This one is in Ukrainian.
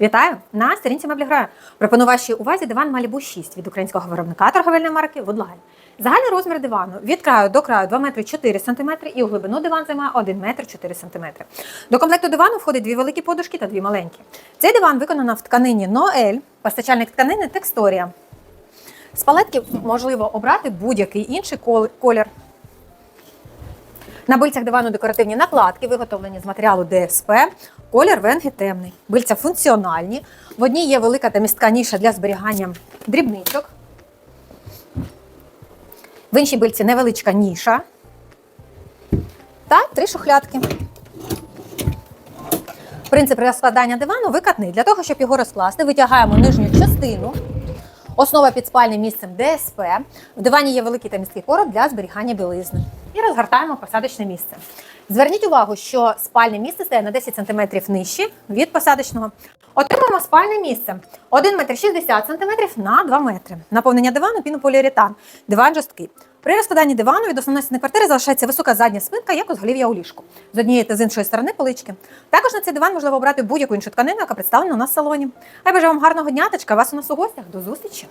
Вітаю! На сторінці меблі граю. Пропоную вашій увазі диван Malibu 6 від українського виробника торговельної марки Woodline. Загальний розмір дивану від краю до краю 2 метри 4 см і у глибину диван займає 1 метр 4 см. До комплекту дивану входить дві великі подушки та дві маленькі. Цей диван виконано в тканині Noel, постачальник тканини Textoria. З палетки можливо обрати будь-який інший кол- колір. На бильцях дивану декоративні накладки, виготовлені з матеріалу ДСП. Колір венги темний. Бильця функціональні. В одній є велика та містка ніша для зберігання дрібничок. В іншій бильці невеличка ніша. Та три шухлядки. Принцип розкладання дивану викатний. Для того, щоб його розкласти, витягаємо нижню частину. Основа під спальним місцем ДСП. В дивані є великий та міський короб для зберігання білизни. І розгортаємо посадочне місце. Зверніть увагу, що спальне місце стає на 10 см нижче від посадочного. Отримуємо спальне місце 1 метр 60 см на 2 метри. Наповнення дивану пінополіуретан. Диван жорсткий. При розкладанні дивану від основної стіни квартири залишається висока задня спинка, як у зголів'я у ліжку. З однієї та з іншої сторони полички. Також на цей диван можливо обрати будь-яку іншу тканину, яка представлена у нас в салоні. А я бажаю вам гарного дня, тачка вас у нас у гостях. До зустрічі!